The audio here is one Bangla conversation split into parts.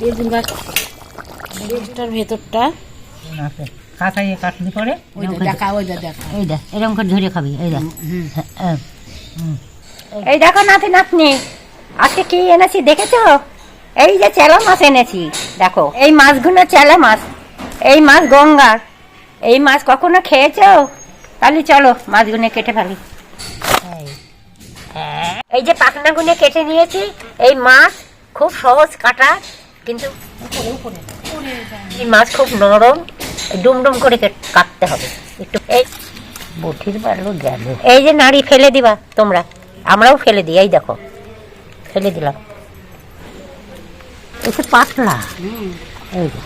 বেগুন গাছ বেগুনটার ভেতরটা। কাটলি পরে? ওই দেখা ওই দেখা এই দেখ এরকম করে খাবি এই দেখ। হ্যাঁ, হুম। এই দেখো নাতি নাতনি আজকে কি এনেছি দেখেছ? এই যে চেলা মাছ এনেছি দেখো। এই মাছগুলো চেলা মাছ এই মাছ গঙ্গার। এই মাছ কখনো খেয়েছো? তাহলে চলো মাছগুলো কেটে ফেলি। এই যে পাখনাগুলো কেটে নিয়েছি এই মাছ খুব সহজ কাটা। কিন্তু এই মাছ খুব নরম ডুমডুম করে কেট- কাটতে হবে। একটু এই বটির বাড়লো গেল এই যে নাড়ি ফেলে দিবা তোমরা আমরাও ফেলে দিই এই দেখো। ফেলে দিলাম। একটু পাতলা। এই যে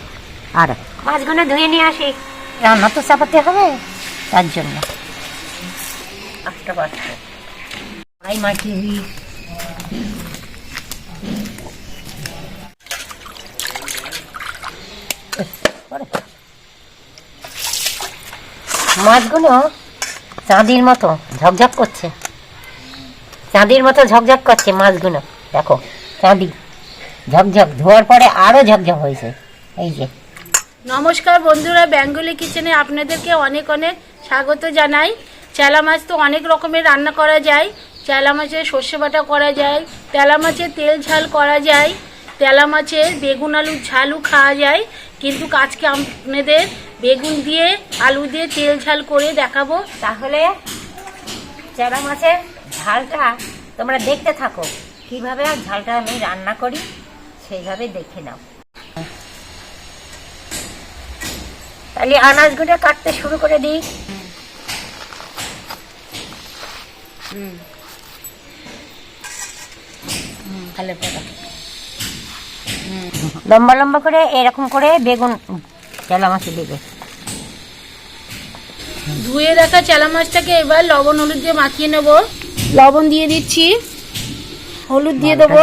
আর মাছগুলো ধুয়ে নিয়ে আসি। রান্না তো চাপাতে হবে তার জন্য। আটটা বাজছে। কড়াই মাখিয়ে দিই পরে। মাছগুলো চাঁদির মতো ঝকঝক করছে। চাঁদির মতো ঝকঝক করছে মাছগুলো। দেখো, চাঁদি ঝকঝক, ধোয়ার পরে আরও ঝকঝক হয়েছে। এই যে। নমস্কার বন্ধুরা, বেঙ্গলি কিচেনে আপনাদেরকে অনেক অনেক স্বাগত জানাই। চেলা মাছ তো অনেক রকমের রান্না করা যায়। চেলা মাছের সর্ষে বাটা করা যায়, তেলা মাছের তেল ঝাল করা যায়। তেলা মাছের বেগুন আলুর ঝালও খাওয়া যায়। কিন্তু আজকে আপনাদের বেগুন দিয়ে, আলু দিয়ে তেল ঝাল করে দেখাবো। তাহলে চেরা মাছের ঝালটা তোমরা দেখতে থাকো। কীভাবে আর ঝালটা আমি রান্না করি, সেইভাবে দেখে নাও। তাহলে আনাজগুলো কাটতে শুরু করে দিই। হুম। ভালো করে লম্বা লম্বা করে এরকম করে বেগুন চেলা মাছে দেবে। ধুয়ে রাখা চেলা মাছটাকে এবার লবণ হলুদ দিয়ে মাখিয়ে নেব। লবণ দিয়ে দিচ্ছি। হলুদ দিয়ে দেবো।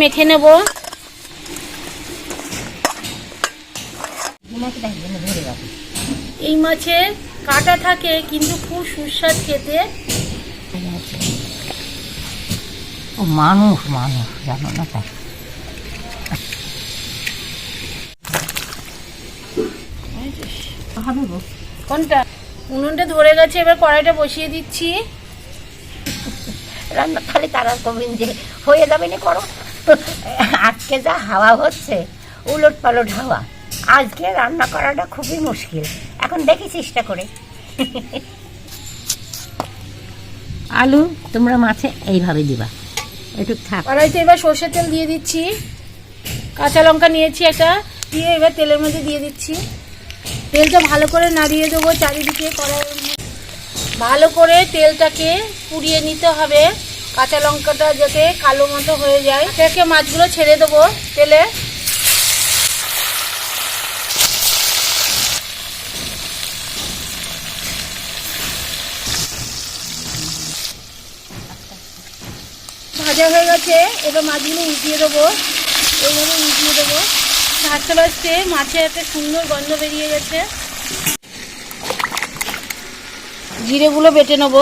মেখে নেব। এই মাছে কাটা থাকে কিন্তু খুব সুস্বাদ খেতে। মানুষ মানুষ জানো না তাই। কোনটা? উনুনটা ধরে গেছে এবার কড়াইটা বসিয়ে দিচ্ছি। রান্না খালি তারা কমিন যে হয়ে যাবে না করো। আজকে যা হাওয়া হচ্ছে উলট পালট হাওয়া। আজকে রান্না করাটা খুবই মুশকিল। এখন দেখি চেষ্টা করে। আলু তোমরা মাছে এইভাবে দিবা। একটু থাক। কড়াইতে এবার সর্ষের তেল দিয়ে দিচ্ছি। কাঁচা লঙ্কা নিয়েছি একটা। দিয়ে এবার তেলের মধ্যে দিয়ে দিচ্ছি। তেলটা ভালো করে নাড়িয়ে দেবো চারিদিকে মধ্যে। ভালো করে তেলটাকে পুড়িয়ে নিতে হবে। কাঁচা লঙ্কাটা যাতে কালো মতো হয়ে যায়। এটাকে মাছগুলো ছেড়ে দেবো তেলে। ভাজা হয়ে গেছে। এবার মাছগুলো উঠিয়ে দেবো। এইভাবে উঠিয়ে দেবো। ভাজতে ভাজতে মাছের একটা সুন্দর গন্ধ বেরিয়ে গেছে। জিরেগুলো বেটে নেব।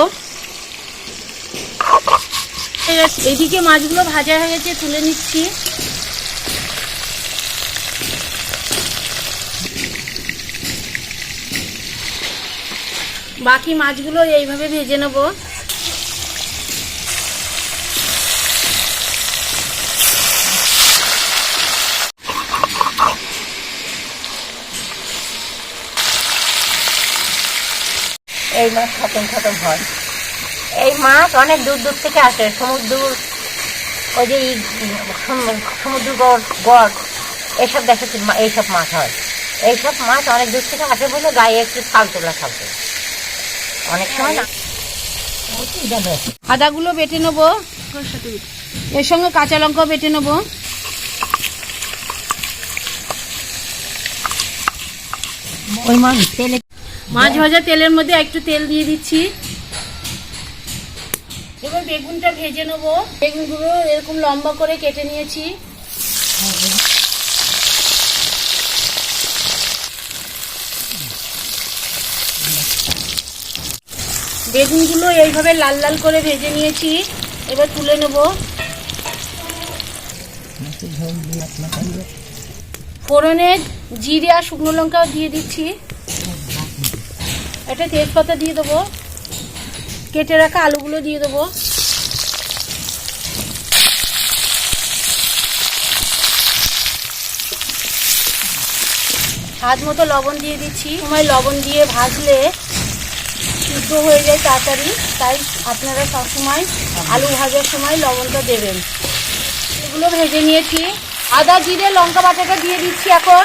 এইদিকে মাছগুলো ভাজা হয়ে গেছে, তুলে নিচ্ছি। বাকি মাছগুলো এইভাবে ভেজে নেব। এই মাছ খতম খতম হয়। এই মাছ অনেক দূর দূর থেকে আসে সমুদ্র ওই যে সমুদ্র গড় গড় এইসব দেশে এইসব মাছ হয়। এইসব মাছ অনেক দূর থেকে আসে বলে গায়ে একটু ছাল তোলা থাকবে অনেক সময় না আদাগুলো বেটে নেব। এর সঙ্গে কাঁচা লঙ্কা বেটে নেব। ওই মাছ তেলে মাছ ভাজা তেলের মধ্যে একটু তেল দিয়ে দিচ্ছি। এবার বেগুনটা ভেজে নেব। বেগুনগুলো এরকম লম্বা করে কেটে নিয়েছি। বেগুনগুলো এইভাবে লাল লাল করে ভেজে নিয়েছি। এবার তুলে নেব। ফোড়নে জিরে আর শুকনো লঙ্কাও দিয়ে দিচ্ছি। একটা তেজপাতা দিয়ে দেবো। কেটে রাখা আলুগুলো দিয়ে দেবো। স্বাদ মতো লবণ দিয়ে দিচ্ছি। সময় লবণ দিয়ে ভাজলে সিদ্ধ হয়ে যায় তাড়াতাড়ি। তাই আপনারা সবসময় আলু ভাজার সময় লবণটা দেবেন। এগুলো ভেজে নিয়েছি। আদা, জিরে, লঙ্কা বাটাটা দিয়ে দিচ্ছি এখন।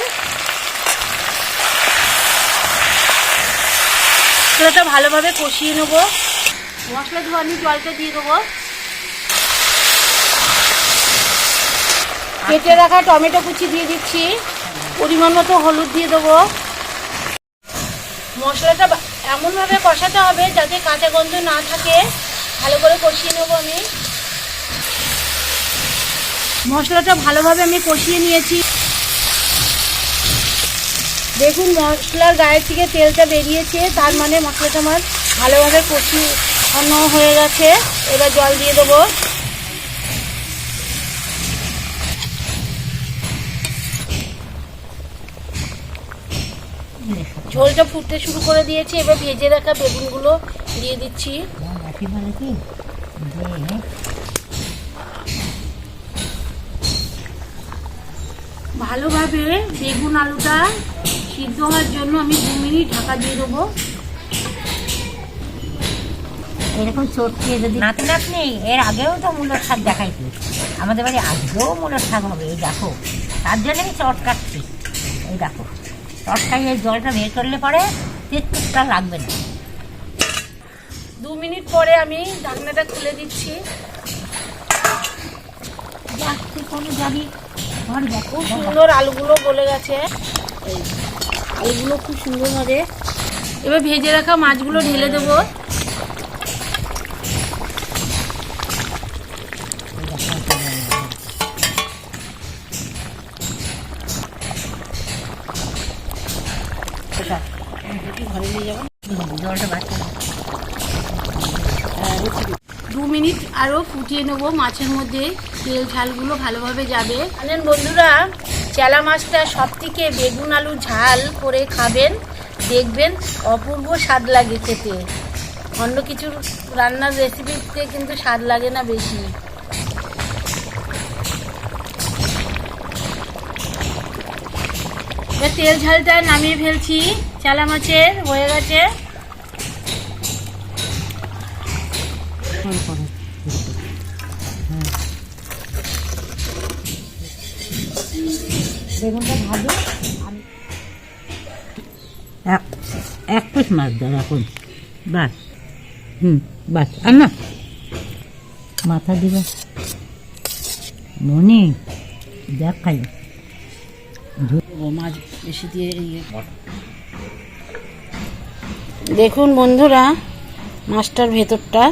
মশলাটা ভালোভাবে কষিয়ে নেব। মশলা ধোয়ানি জলটা দিয়ে দেবো। কেটে রাখা টমেটো কুচি দিয়ে দিচ্ছি। পরিমাণ মতো হলুদ দিয়ে দেবো। মশলাটা এমনভাবে কষাতে হবে যাতে কাঁচা গন্ধ না থাকে। ভালো করে কষিয়ে নেব আমি। মশলাটা ভালোভাবে আমি কষিয়ে নিয়েছি। দেখুন, মশলার গায়ের থেকে তেলটা বেরিয়েছে, তার মানে মশলাটা আমার ভালোভাবে কষিয়ে হয়ে গেছে। এবার জল দিয়ে দেবো। ঝোলটা ফুটতে শুরু করে দিয়েছি, এবার ভেজে রাখা বেগুনগুলো দিয়ে দিচ্ছি। ভালোভাবে বেগুন আলুটা সিদ্ধ হওয়ার জন্য আমি দু মিনিট ঢাকা দিয়ে দেবো। এরকম চটকে যদি নাতি নাতনি এর আগেও তো মূলের শাক দেখাইছি। আমাদের বাড়ি আজকেও মূলের শাক হবে এই দেখো। তার জন্য আমি চট কাটছি। এই দেখো চট খাইয়ে জলটা বের করলে পরে তেতুটা লাগবে না। দু মিনিট পরে আমি ঢাকনাটা খুলে দিচ্ছি। যাচ্ছি কোনো দেখো খুব সুন্দর আলুগুলো গলে গেছে। আলুগুলো খুব সুন্দর হবে। এবার ভেজে রাখা মাছগুলো ঢেলে দেবো। দু মিনিট আরও ফুটিয়ে নেব মাছের মধ্যে। তেল ঝালগুলো ভালোভাবে যাবে। জানেন বন্ধুরা চেলা মাছটা সব থেকে বেগুন আলু ঝাল করে খাবেন। দেখবেন অপূর্ব স্বাদ লাগে খেতে। অন্য কিছু রান্নার রেসিপিতে কিন্তু স্বাদ লাগে না বেশি। এবার তেল ঝালটা নামিয়ে ফেলছি। চেলা মাছের হয়ে গেছে। বেগুনটা ভাজো। আমি এক এক পিস মাছ দাও এখন। বাস। হুম বাস। আর না। মাথা দিবা। মনি দেখ খাই। মাছ বেশি দিয়ে ইয়ে দেখুন বন্ধুরা মাছটার ভেতরটা।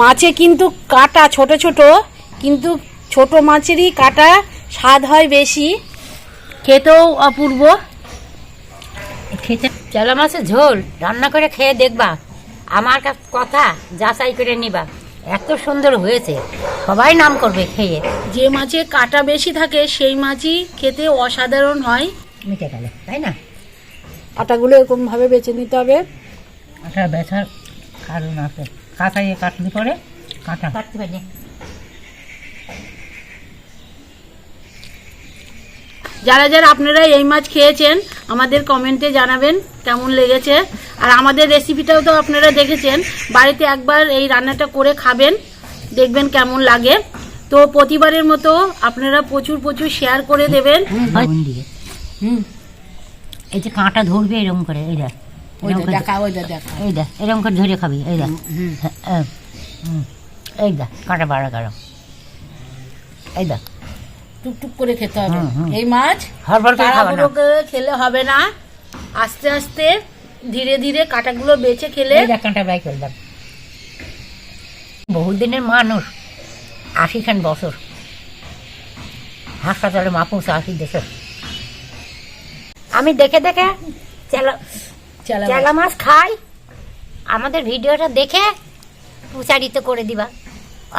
মাছে কিন্তু কাটা ছোট ছোট। কিন্তু ছোট মাছেরই কাটা স্বাদ হয় বেশি। খেতেও অপূর্ব। খেতে চেলা মাছের ঝোল রান্না করে খেয়ে দেখবা। আমার কাছে কথা যাচাই করে নিবা। এত সুন্দর হয়েছে। সবাই নাম করবে খেয়ে। যে মাছে কাটা বেশি থাকে সেই মাছই খেতে অসাধারণ হয়। মিটে গেল তাই না? কাটাগুলো এরকমভাবে বেছে নিতে হবে। আটা ব্যথার কারণ আছে। কাঁটাইয়ে কাটলে পরে কাঁটা। কাটতে পারি। যারা যারা আপনারা এই মাছ খেয়েছেন আমাদের কমেন্টে জানাবেন কেমন লেগেছে। আর আমাদের রেসিপিটাও তো আপনারা দেখেছেন বাড়িতে একবার এই রান্নাটা করে খাবেন দেখবেন কেমন লাগে। তো প্রতিবারের মতো আপনারা প্রচুর প্রচুর শেয়ার করে দেবেন। দিয়ে। হুম। এই যে কাঁটা ধরবে এরকম করে এই দেখ। এরকম করে- এই দেখ এরকম করে ধরে খাবি এই দেখ। হ্যাঁ, হ্যাঁ, হুম, এই দেখ কাঁটা বাড়া কারও এই দেখ। টুকটুক করে খেতে হবে। এই মাছ হরবর করে খাবা না। তাড়াহুড়ো করে খেলে হবে না। আস্তে আস্তে ধীরে ধীরে কাটাগুলো বেছে খেলে কাঁটা বাই করলাম বহুদিনের মানুষ আশিখান বছর। হাসপাতালে মাপুস আশি দেশের। আমি দেখে দেখে চেলা চালা চেলা মাছ খাই। আমাদের ভিডিওটা দেখে প্রচারিত করে দিবা।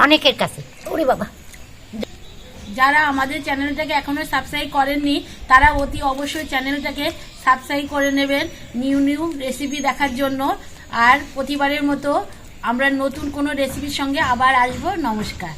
অনেকের কাছে। ওরে বাবা। যারা আমাদের চ্যানেলটাকে এখনও সাবস্ক্রাইব করেননি, তারা অতি অবশ্যই চ্যানেলটাকে সাবস্ক্রাইব করে নেবেন নিউ নিউ রেসিপি দেখার জন্য। আর প্রতিবারের মতো আমরা নতুন কোনো রেসিপির সঙ্গে আবার আসব। নমস্কার।